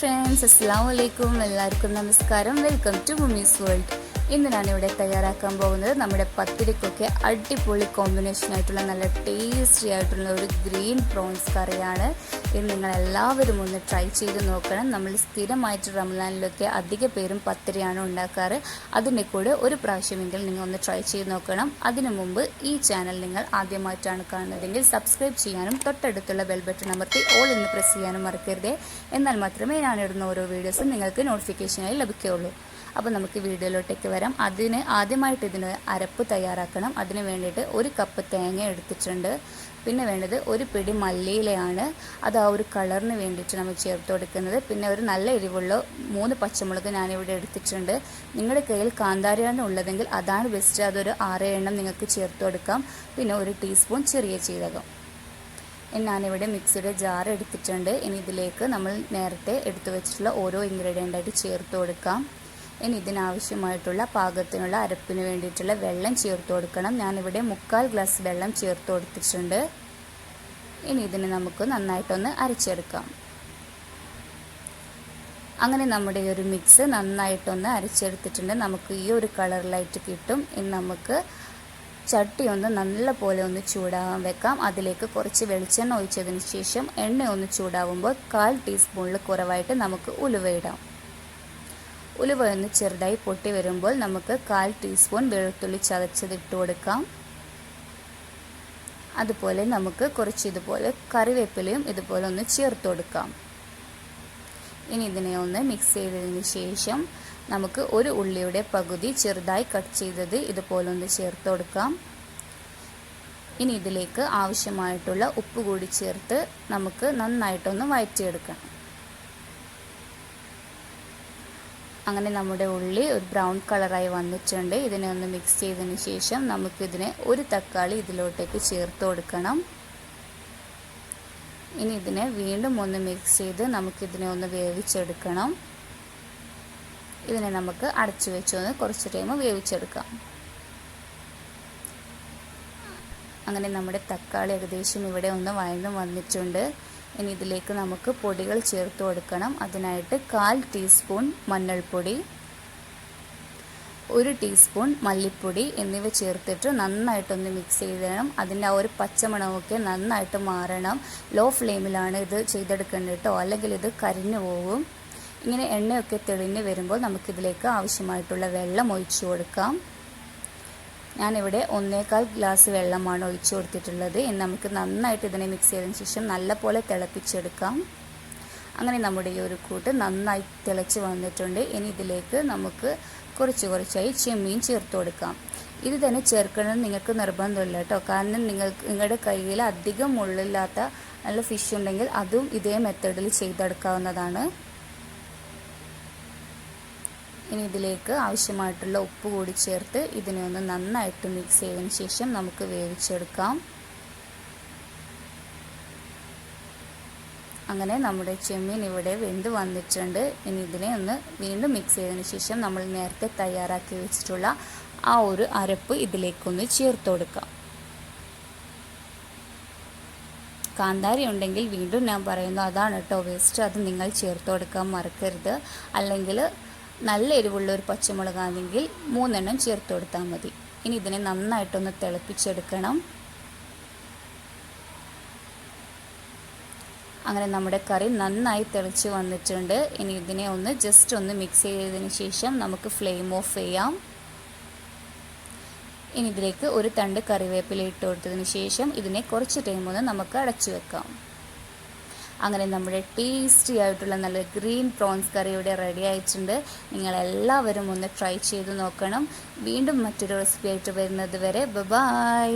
Friends അസ്സാം വലൈക്കും എല്ലാവർക്കും നമസ്കാരം. വെൽക്കം ടു മുമീസ് വേൾഡ് ഇന്ന് ഞാനിവിടെ തയ്യാറാക്കാൻ പോകുന്നത് നമ്മുടെ പത്തിരിക്കൊക്കെ അടിപൊളി കോമ്പിനേഷൻ ആയിട്ടുള്ള നല്ല ടേസ്റ്റി ആയിട്ടുള്ള ഒരു ഗ്രീൻ പ്രോൺസ് കറിയാണ്. ഇത് നിങ്ങൾ എല്ലാവരും ഒന്ന് ട്രൈ ചെയ്ത് നോക്കണം. നമ്മൾ സ്ഥിരമായിട്ട് റംലാനിലൊക്കെ അധിക പേരും പത്തിരിയാണ് ഉണ്ടാക്കാറ്. അതിന്റെ കൂടെ ഒരു പ്രാവശ്യമെങ്കിലും നിങ്ങൾ ഒന്ന് ട്രൈ ചെയ്ത് നോക്കണം. അതിനു മുമ്പ് ഈ ചാനൽ നിങ്ങൾ ആദ്യമായിട്ടാണ് കാണുന്നതെങ്കിൽ സബ്സ്ക്രൈബ് ചെയ്യാനും തൊട്ടടുത്തുള്ള ബെൽ ബട്ടൺ അമർത്തി ഓൾ എന്ന് പ്രസ് ചെയ്യാനും മറക്കരുതേ. എന്നാൽ മാത്രമേ ഞാനിടുന്ന ഓരോ വീഡിയോസും നിങ്ങൾക്ക് നോട്ടിഫിക്കേഷനായി ലഭിക്കുകയുള്ളൂ. അപ്പോൾ നമുക്ക് വീഡിയോയിലോട്ടേക്ക് വരാം. അതിന് ആദ്യമായിട്ട് ഇതിന് അരപ്പ് തയ്യാറാക്കണം. അതിന് വേണ്ടിയിട്ട് ഒരു കപ്പ് തേങ്ങ എടുത്തിട്ടുണ്ട്. പിന്നെ വേണ്ടത് ഒരു പിടി മല്ലിയിലയാണ്. അത് ആ ഒരു കളറിന് വേണ്ടിയിട്ട് നമ്മൾ ചേർത്ത് കൊടുക്കുന്നത്. പിന്നെ ഒരു നല്ല എരിവുള്ള മൂന്ന് പച്ചമുളക് ഞാനിവിടെ എടുത്തിട്ടുണ്ട്. നിങ്ങളുടെ കയ്യിൽ കാന്താരിയാണ് ഉള്ളതെങ്കിൽ അതാണ് ബെസ്റ്റ് അതൊരു ആറ് എണ്ണം നിങ്ങൾക്ക് ചേർത്ത് കൊടുക്കാം. പിന്നെ ഒരു ടീസ്പൂൺ ചെറിയ ജീരകം. ഞാനിവിടെ മിക്സിയുടെ ജാർ എടുത്തിട്ടുണ്ട്. ഇനി ഇതിലേക്ക് നമ്മൾ നേരത്തെ എടുത്തു വെച്ചിട്ടുള്ള ഓരോ ഇൻഗ്രീഡിയന്റായിട്ട് ചേർത്ത് കൊടുക്കാം. ഇനി ഇതിനാവശ്യമായിട്ടുള്ള പാകത്തിനുള്ള അരപ്പിന് വേണ്ടിയിട്ടുള്ള വെള്ളം ചേർത്ത് കൊടുക്കണം. ഞാനിവിടെ മുക്കാൽ ഗ്ലാസ് വെള്ളം ചേർത്ത് കൊടുത്തിട്ടുണ്ട്. ഇനി ഇതിന് നമുക്ക് നന്നായിട്ടൊന്ന് അരച്ചെടുക്കാം. അങ്ങനെ നമ്മുടെ ഈ ഒരു മിക്സ് നന്നായിട്ടൊന്ന് അരച്ചെടുത്തിട്ടുണ്ട്. നമുക്ക് ഈ ഒരു കളറിലായിട്ട് കിട്ടും. ഇനി നമുക്ക് ചട്ടി ഒന്ന് നല്ല പോലെ ഒന്ന് ചൂടാവാൻ വെക്കാം. അതിലേക്ക് കുറച്ച് വെളിച്ചെണ്ണ ഒഴിച്ചതിന് ശേഷം എണ്ണ ഒന്ന് ചൂടാവുമ്പോൾ കാൽ ടീസ്പൂണിൽ കുറവായിട്ട് നമുക്ക് ഉലുവയിടാം ഉലുവ ഒന്ന് ചെറുതായി പൊട്ടി വരുമ്പോൾ നമുക്ക് കാൽ ടീസ്പൂൺ വെളുത്തുള്ളി ചതച്ചത് ഇട്ട് കൊടുക്കാം. അതുപോലെ നമുക്ക് കുറച്ച് ഇതുപോലെ കറിവേപ്പിലയും ഇതുപോലെ ഒന്ന് ചേർത്ത് കൊടുക്കാം. ഇനി ഇതിനെ ഒന്ന് മിക്സ് ചെയ്തതിന് ശേഷം നമുക്ക് ഒരു ഉള്ളിയുടെ പകുതി ചെറുതായി കട്ട് ചെയ്തത് ഇതുപോലെ ഒന്ന് ചേർത്ത് കൊടുക്കാം. ഇനി ഇതിലേക്ക് ആവശ്യമായിട്ടുള്ള ഉപ്പ് കൂടി ചേർത്ത് നമുക്ക് നന്നായിട്ടൊന്ന് വഴറ്റിയെടുക്കണം അങ്ങനെ നമ്മുടെ ഉള്ളി ഒരു ബ്രൗൺ കളറായി വന്നിട്ടുണ്ട്. ഇതിനെ ഒന്ന് മിക്സ് ചെയ്തതിന് ശേഷം നമുക്കിതിനെ ഒരു തക്കാളി ഇതിലോട്ടേക്ക് ചേർത്ത് കൊടുക്കണം. ഇനി ഇതിനെ വീണ്ടും ഒന്ന് മിക്സ് ചെയ്ത് നമുക്കിതിനെ ഒന്ന് വേവിച്ചെടുക്കണം. ഇതിനെ നമുക്ക് അടച്ചു വെച്ചൊന്ന് കുറച്ച് ടൈം വേവിച്ചെടുക്കാം. അങ്ങനെ നമ്മുടെ തക്കാളി ഏകദേശം ഇവിടെ ഒന്ന് വഴന്നു വന്നിട്ടുണ്ട്. ഇനി ഇതിലേക്ക് നമുക്ക് പൊടികൾ ചേർത്ത് കൊടുക്കണം. അതിനായിട്ട് കാൽ ടീസ്പൂൺ മഞ്ഞൾപ്പൊടി ഒരു ടീസ്പൂൺ മല്ലിപ്പൊടി എന്നിവ ചേർത്തിട്ട് നന്നായിട്ടൊന്ന് മിക്സ് ചെയ്തണം അതിന്റെ ആ ഒരു പച്ചമണമൊക്കെ നന്നായിട്ട് മാറണം. ലോ ഫ്ലെയിമിലാണ് ഇത് ചെയ്തെടുക്കേണ്ടത് കേട്ടോ. അല്ലെങ്കിൽ ഇത് കരിഞ്ഞു പോകും. ഇങ്ങനെ എണ്ണയൊക്കെ തെളിഞ്ഞ് വരുമ്പോൾ നമുക്കിതിലേക്ക് ആവശ്യമായിട്ടുള്ള വെള്ളം ഒഴിച്ചു കൊടുക്കാം. ഞാനിവിടെ ഒന്നേകാൽ ഗ്ലാസ് വെള്ളമാണ് ഒഴിച്ചു കൊടുത്തിട്ടുള്ളത്. ഇനി നമുക്ക് നന്നായിട്ട് ഇതിനെ മിക്സ് ചെയ്തതിന് ശേഷം നല്ലപോലെ തിളപ്പിച്ചെടുക്കാം. അങ്ങനെ നമ്മുടെ ഈ ഒരു കൂട്ട് നന്നായി തിളച്ച് വന്നിട്ടുണ്ട്. ഇനി ഇതിലേക്ക് നമുക്ക് കുറച്ച് കുറച്ചായി ചെമ്മീൻ ചേർത്ത് കൊടുക്കാം. ഇത് തന്നെ ചേർക്കണമെന്ന് നിങ്ങൾക്ക് നിർബന്ധമില്ല കേട്ടോ. കാരണം നിങ്ങൾക്ക് നിങ്ങളുടെ കയ്യിൽ അധികം മുള്ളില്ലാത്ത നല്ല ഫിഷ് ഉണ്ടെങ്കിൽ അതും ഇതേ മെത്തേഡിൽ ചെയ്തെടുക്കാവുന്നതാണ്. ഇനി ഇതിലേക്ക് ആവശ്യമായിട്ടുള്ള ഉപ്പ് കൂടി ചേർത്ത് ഇതിനെ ഒന്ന് നന്നായിട്ട് മിക്സ് ചെയ്തതിന് ശേഷം നമുക്ക് വേവിച്ചെടുക്കാം. അങ്ങനെ നമ്മുടെ ചെമ്മീൻ ഇവിടെ വെന്ത് വന്നിട്ടുണ്ട്. ഇനി ഇതിനെ ഒന്ന് വീണ്ടും മിക്സ് ചെയ്തതിന് ശേഷം നമ്മൾ നേരത്തെ തയ്യാറാക്കി വെച്ചിട്ടുള്ള ആ ഒരു അരപ്പ് ഇതിലേക്കൊന്ന് ചേർത്ത് കൊടുക്കാം. കാന്താരി ഉണ്ടെങ്കിൽ വീണ്ടും ഞാൻ പറയുന്നു അതാണ് കേട്ടോ വേസ്റ്റ് അത് നിങ്ങൾ ചേർത്ത് കൊടുക്കാൻ മറക്കരുത്. അല്ലെങ്കിൽ നല്ല എരിവുള്ള ഒരു പച്ചമുളകാണെങ്കിൽ മൂന്നെണ്ണം ചേർത്ത് കൊടുത്താൽ മതി. ഇനി ഇതിനെ നന്നായിട്ടൊന്ന് തിളപ്പിച്ചെടുക്കണം. അങ്ങനെ നമ്മുടെ കറി നന്നായി തിളച്ച് വന്നിട്ടുണ്ട്. ഇനി ഇതിനെ ഒന്ന് ജസ്റ്റ് ഒന്ന് മിക്സ് ചെയ്തതിന് ശേഷം നമുക്ക് ഫ്ലെയിം ഓഫ് ചെയ്യാം. ഇനി ഇതിലേക്ക് ഒരു തണ്ട് കറിവേപ്പില ഇട്ട് കൊടുത്തതിന് ശേഷം ഇതിനെ കുറച്ച് ടൈം ഒന്ന് നമുക്ക് അടച്ചു വെക്കാം. അങ്ങനെ നമ്മുടെ ടേസ്റ്റി ആയിട്ടുള്ള നല്ല ഗ്രീൻ പ്രോൺസ് കറി ഇവിടെ റെഡി ആയിട്ടുണ്ട്. നിങ്ങളെല്ലാവരും ഒന്ന് ട്രൈ ചെയ്ത് നോക്കണം. വീണ്ടും മറ്റൊരു റെസിപ്പി ആയിട്ട് വരുന്നത് വരെ. ബൈ